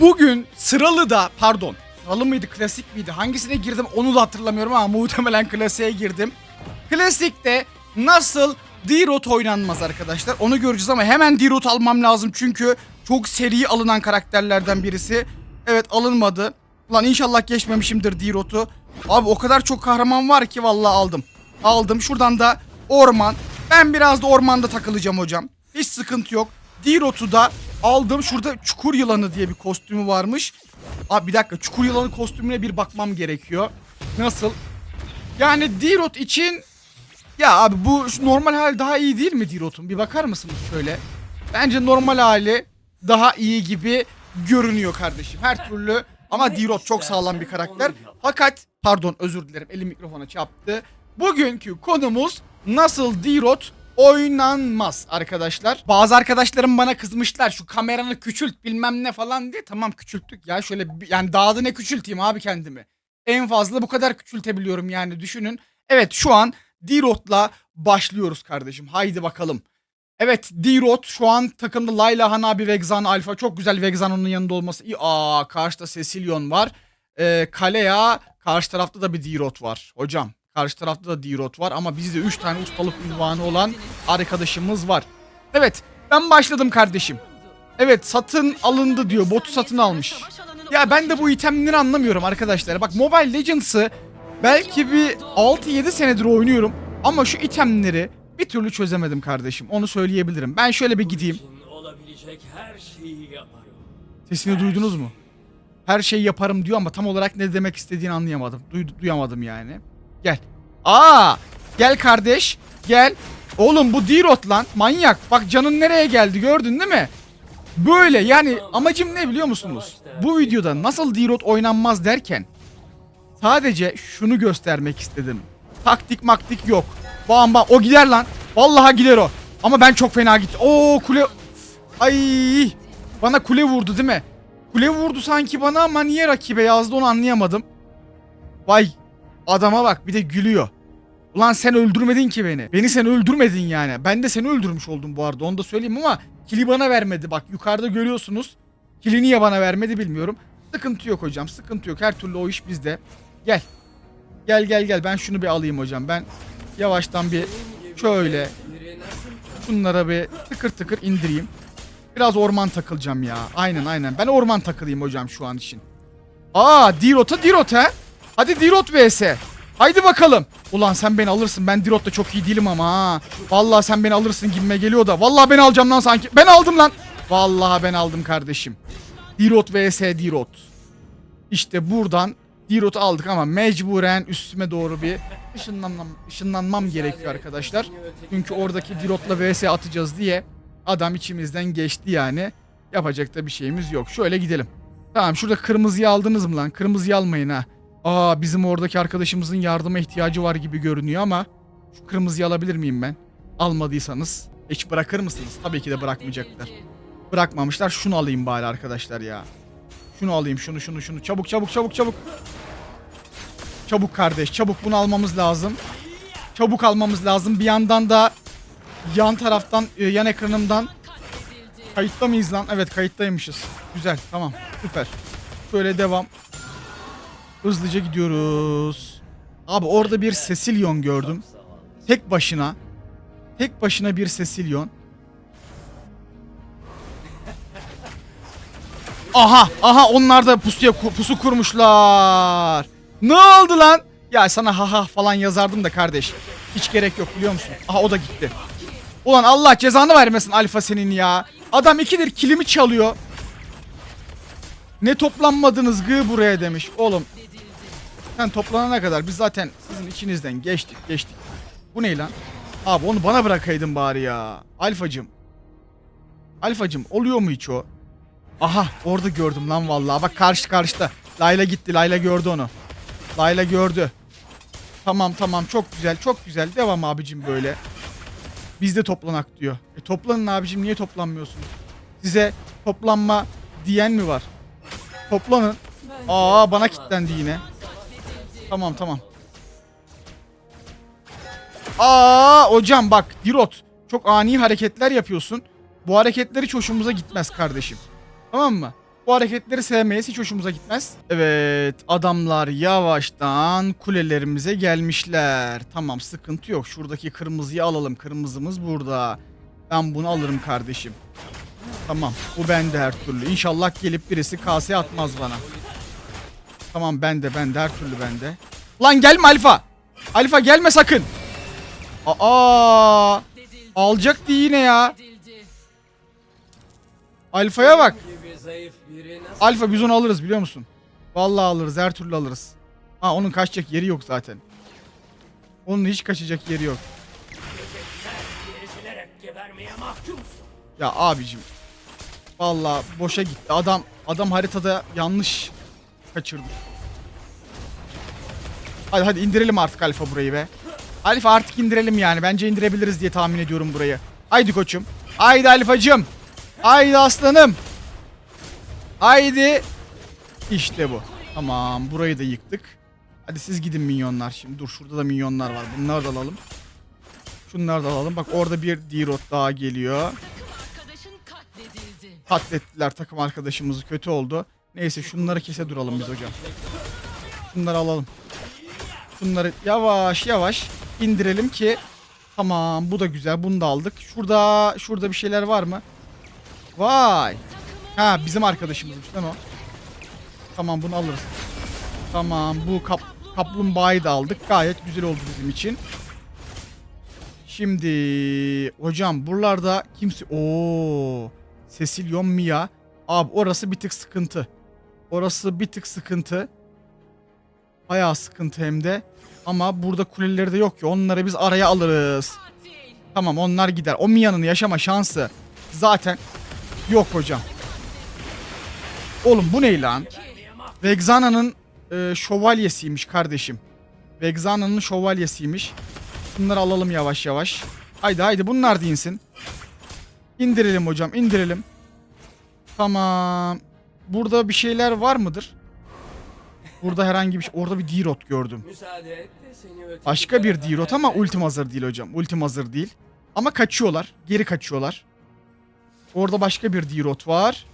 Bugün sıralı da pardon sıralı mıydı klasik miydi hangisine girdim onu da hatırlamıyorum ama muhtemelen klasiğe girdim. Klasikte nasıl D-Rot oynanmaz arkadaşlar onu göreceğiz ama hemen D-Rot almam lazım çünkü çok seri alınan karakterlerden birisi. Evet alınmadı. Lan inşallah geçmemişimdir D-Rot'u. Abi o kadar çok kahraman var ki vallahi aldım. Aldım şuradan da orman. Ben biraz da ormanda takılacağım hocam. Hiç sıkıntı yok. D-Rot'u da aldım. Şurada çukur yılanı diye bir kostümü varmış. Abi bir dakika çukur yılanı kostümüne bir bakmam gerekiyor. Nasıl? Yani D-Rot için ya abi bu normal hali daha iyi değil mi D-Rot'un? Bir bakar mısınız şöyle? Bence normal hali daha iyi gibi görünüyor kardeşim. Her türlü ama D-Rot çok sağlam bir karakter. Fakat pardon özür dilerim elim mikrofona çarptı. Bugünkü konumuz nasıl D-Rot oynanmaz arkadaşlar. Bazı arkadaşlarım bana kızmışlar şu kameranı küçült bilmem ne falan diye. Tamam küçülttük ya şöyle yani dağda ne küçülteyim abi kendimi. En fazla bu kadar küçültebiliyorum yani düşünün. Evet şu an D-Rot'la başlıyoruz kardeşim. Haydi bakalım. Evet D-Rot şu an takımda Layla, Hanabi, Vexan, Alfa. Çok güzel Vexan onun yanında olması. İyi. Aa karşıda Cecilion var. Ee, Kalea karşı tarafta da bir D-Rot var. Hocam karşı tarafta da D-Rot var ama bizde 3 tane ustalık ünvanı olan arkadaşımız var. Evet ben başladım kardeşim. Evet satın alındı diyor. Botu satın almış. Ya ben de bu itemleri anlamıyorum arkadaşlar. Bak Mobile Legends'ı belki bir 6-7 senedir oynuyorum. Ama şu itemleri bir türlü çözemedim kardeşim. Onu söyleyebilirim. Ben şöyle bir gideyim. Sesini duydunuz mu? Her şeyi yaparım diyor ama tam olarak ne demek istediğini anlayamadım. Duy- duyamadım yani. Gel. Aa! Gel kardeş. Gel. Oğlum bu D-Rot lan. Manyak. Bak canın nereye geldi gördün değil mi? Böyle yani amacım ne biliyor musunuz? Bu videoda nasıl D-Rot oynanmaz derken sadece şunu göstermek istedim. Taktik maktik yok. Bam bam o gider lan. Vallahi gider o. Ama ben çok fena gittim. Oo kule Ay bana kule vurdu değil mi? Kule vurdu sanki bana ama niye rakibe yazdı onu anlayamadım. Vay adama bak bir de gülüyor. Ulan sen öldürmedin ki beni. Beni sen öldürmedin yani. Ben de seni öldürmüş oldum bu arada onu da söyleyeyim ama kili bana vermedi. Bak yukarıda görüyorsunuz. Kili niye bana vermedi bilmiyorum. Sıkıntı yok hocam sıkıntı yok. Her türlü o iş bizde. Gel. Gel gel gel ben şunu bir alayım hocam. Ben yavaştan bir şöyle bunlara bir tıkır tıkır indireyim. Biraz orman takılacağım ya. Aynen aynen. Ben orman takılayım hocam şu an için. Aa Dirot'a Dirot ha. Hadi Dirot vs. Haydi bakalım. Ulan sen beni alırsın. Ben Dirot'ta çok iyi değilim ama ha. Vallahi sen beni alırsın gibime geliyor da. Vallahi ben alacağım lan sanki. Ben aldım lan. Vallahi ben aldım kardeşim. Dirot vs Dirot. İşte buradan Dirot'u aldık ama mecburen üstüme doğru bir ışınlanmam, ışınlanmam gerekiyor arkadaşlar. Çünkü oradaki Dirot'la vs atacağız diye adam içimizden geçti yani. Yapacak da bir şeyimiz yok. Şöyle gidelim. Tamam şurada kırmızıyı aldınız mı lan? Kırmızıyı almayın ha. Aa bizim oradaki arkadaşımızın yardıma ihtiyacı var gibi görünüyor ama şu kırmızıyı alabilir miyim ben? Almadıysanız hiç bırakır mısınız? Tabii ki de bırakmayacaklar. Bırakmamışlar. Şunu alayım bari arkadaşlar ya. Şunu alayım şunu şunu şunu. Çabuk çabuk çabuk çabuk. Çabuk kardeş çabuk bunu almamız lazım. Çabuk almamız lazım. Bir yandan da yan taraftan e, yan ekranımdan kayıtta mıyız lan? Evet kayıttaymışız. Güzel tamam süper. Şöyle devam. Hızlıca gidiyoruz. Abi orada bir Cecilion gördüm. Tek başına. Tek başına bir Cecilion. Aha aha onlar da pusuya pusu kurmuşlar. Ne oldu lan? Ya sana ha ha falan yazardım da kardeş. Hiç gerek yok biliyor musun? Aha o da gitti. Ulan Allah cezanı vermesin Alfa senin ya. Adam ikidir kilimi çalıyor. Ne toplanmadınız gı buraya demiş. Oğlum sen toplanana kadar biz zaten sizin içinizden geçtik geçtik. Bu ne lan? Abi onu bana bırakaydın bari ya. Alfacım. Alfacım oluyor mu hiç o? Aha orada gördüm lan vallahi. Bak karşı karşıda. Layla gitti. Layla gördü onu. Layla gördü. Tamam tamam çok güzel çok güzel. Devam abicim böyle. Biz de toplanak diyor. E toplanın abicim niye toplanmıyorsunuz? Size toplanma diyen mi var? Toplanın. Aa bana kilitlendi yine. Tamam tamam. Aa hocam bak Dirot çok ani hareketler yapıyorsun. Bu hareketler hiç hoşumuza gitmez kardeşim. Tamam mı? Bu hareketleri sevmeyiz. Hiç hoşumuza gitmez. Evet. Adamlar yavaştan kulelerimize gelmişler. Tamam sıkıntı yok. Şuradaki kırmızıyı alalım. Kırmızımız burada. Ben bunu alırım kardeşim. Tamam. Bu bende her türlü. İnşallah gelip birisi kase atmaz bana. Tamam bende bende her türlü bende. Lan gelme Alfa. Alfa gelme sakın. Aa! Alacaktı yine ya. Alfa'ya bak. Alfa biz onu alırız biliyor musun? Vallahi alırız her türlü alırız. Ha onun kaçacak yeri yok zaten. Onun hiç kaçacak yeri yok. Ya abicim. Vallahi boşa gitti. Adam adam haritada yanlış kaçırdı. Hadi hadi indirelim artık Alfa burayı be. Alfa artık indirelim yani. Bence indirebiliriz diye tahmin ediyorum burayı. Haydi koçum. Haydi Alfacım. Haydi aslanım. Haydi. İşte bu. Tamam burayı da yıktık. Hadi siz gidin minyonlar. Şimdi dur şurada da minyonlar var. Bunları da alalım. Şunları da alalım. Bak orada bir D-Rot daha geliyor. Katlettiler takım arkadaşımızı. Kötü oldu. Neyse şunları kese duralım biz hocam. Şunları alalım. Şunları yavaş yavaş indirelim ki tamam bu da güzel bunu da aldık. Şurada şurada bir şeyler var mı? Vay. Ha bizim arkadaşımızmış lan o. Tamam bunu alırız. Tamam bu kap, kaplumbağayı da aldık. Gayet güzel oldu bizim için. Şimdi hocam buralarda kimse... Oo, Cecilion Mia. Abi orası bir tık sıkıntı. Orası bir tık sıkıntı. Bayağı sıkıntı hem de. Ama burada kuleleri de yok ki. Onları biz araya alırız. Tamam onlar gider. O Mia'nın yaşama şansı zaten yok hocam. Oğlum bu ne lan? Vexana'nın e, şövalyesiymiş kardeşim. Vexana'nın şövalyesiymiş. Bunları alalım yavaş yavaş. Haydi haydi bunlar da insin. İndirelim hocam indirelim. Tamam. Burada bir şeyler var mıdır? Burada herhangi bir şey. Orada bir D-Rot gördüm. Müsaade et de seni öteki Başka bir D-Rot ama ultim hazır değil hocam. Ultim hazır değil. Ama kaçıyorlar. Geri kaçıyorlar. Orada başka bir D-Rot var.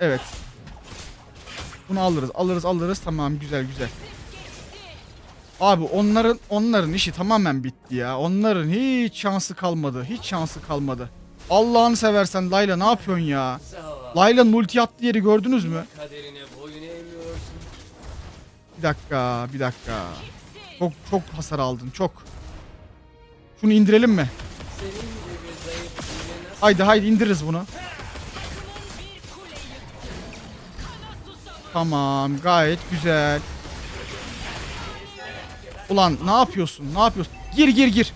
Evet. Bunu alırız. Alırız alırız. Tamam güzel güzel. Abi onların onların işi tamamen bitti ya. Onların hiç şansı kalmadı. Hiç şansı kalmadı. Allah'ını seversen Layla ne yapıyorsun ya? Layla'nın ulti attığı yeri gördünüz mü? Bir dakika, bir dakika. Çok çok hasar aldın, çok. Şunu indirelim mi? Haydi haydi indiririz bunu. Tamam, gayet güzel. Ulan ne yapıyorsun? Ne yapıyorsun? Gir gir gir.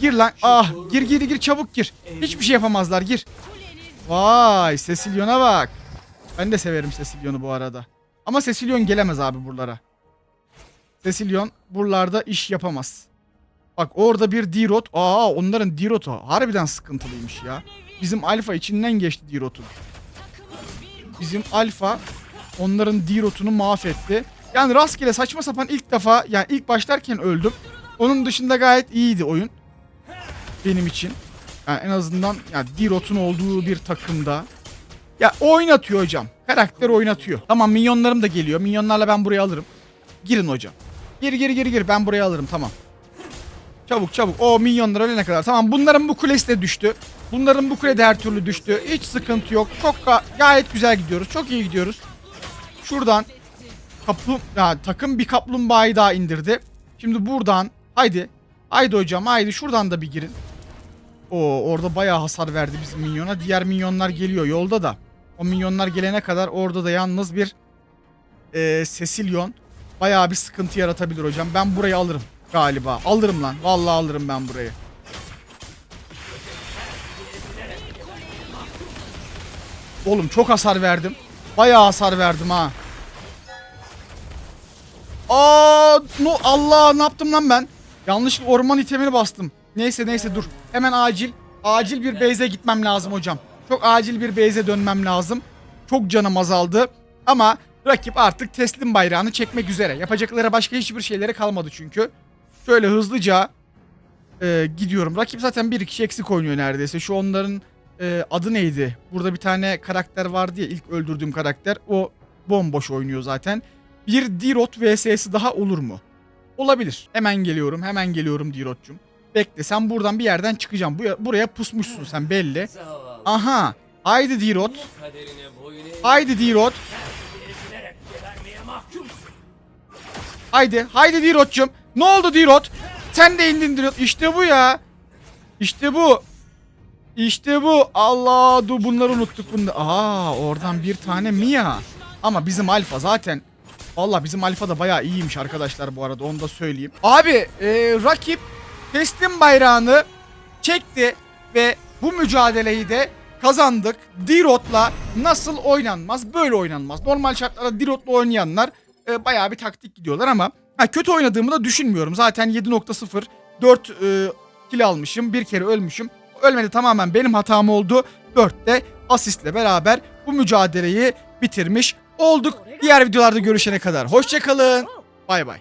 Gir lan. Ah, gir gir gir çabuk gir. Hiçbir şey yapamazlar. Gir. Vay, Cecilion'a bak. Ben de severim Cecilion'u bu arada. Ama Cecilion gelemez abi buralara. Cecilion buralarda iş yapamaz. Bak orada bir D-Rot. Aa onların D-Rot'u harbiden sıkıntılıymış ya. Bizim Alfa içinden geçti kule Bizim Alfa onların D-Rot'unu mahvetti. Yani rastgele saçma sapan ilk defa yani ilk başlarken öldüm. Onun dışında gayet iyiydi oyun. Benim için. Yani en azından yani D-Rot'un olduğu bir takımda. Ya oynatıyor hocam. Karakter oynatıyor. Tamam minyonlarım da geliyor. Minyonlarla ben buraya alırım. Girin hocam. Gir gir gir gir ben buraya alırım tamam. Çabuk çabuk. O minyonlar ölene kadar. Tamam bunların bu kulesi de düştü. Bunların bu kule de her türlü düştü. Hiç sıkıntı yok. Çok ga- gayet güzel gidiyoruz. Çok iyi gidiyoruz. Şuradan kaplum ya, takım bir kaplumbağayı daha indirdi. Şimdi buradan haydi. Haydi hocam haydi şuradan da bir girin. O orada bayağı hasar verdi bizim minyona. Diğer minyonlar geliyor yolda da. O minyonlar gelene kadar orada da yalnız bir e, Cecilion bayağı bir sıkıntı yaratabilir hocam. Ben burayı alırım galiba. Alırım lan. Vallahi alırım ben burayı. Oğlum çok hasar verdim. Bayağı hasar verdim ha. Aa, no Allah ne yaptım lan ben? Yanlışlıkla orman itemini bastım. Neyse neyse dur. Hemen acil acil bir base'e gitmem lazım hocam. Çok acil bir base'e dönmem lazım. Çok canım azaldı. Ama rakip artık teslim bayrağını çekmek üzere. Yapacakları başka hiçbir şeyleri kalmadı çünkü. Şöyle hızlıca e, gidiyorum. Rakip zaten bir kişi eksik oynuyor neredeyse. Şu onların e, adı neydi? Burada bir tane karakter vardı ya ilk öldürdüğüm karakter. O bomboş oynuyor zaten. Bir Dirot vs'si daha olur mu? Olabilir. Hemen geliyorum. Hemen geliyorum Dirot'cum. Bekle sen buradan bir yerden çıkacağım. Bu, buraya pusmuşsun sen belli. Aha. Haydi Dirot. Haydi Dirot. Haydi. Haydi Dirot'cum. Ne oldu Dirot? Sen de indin Dirot. İşte bu ya. İşte bu. İşte bu. Allah dur bunları unuttuk. Bunda. Aa oradan bir tane Mia. Ama bizim alfa zaten. Valla bizim alfa da bayağı iyiymiş arkadaşlar bu arada onu da söyleyeyim. Abi e, rakip teslim bayrağını çekti ve bu mücadeleyi de kazandık. Dirot'la nasıl oynanmaz? Böyle oynanmaz. Normal şartlarda Dirot'la oynayanlar e, bayağı bir taktik gidiyorlar ama ha, kötü oynadığımı da düşünmüyorum. Zaten 7.0 4 e, kill almışım. Bir kere ölmüşüm. Ölmedi tamamen benim hatam oldu. 4'te asistle beraber bu mücadeleyi bitirmiş olduk. Diğer videolarda görüşene kadar hoşçakalın. Bay bay.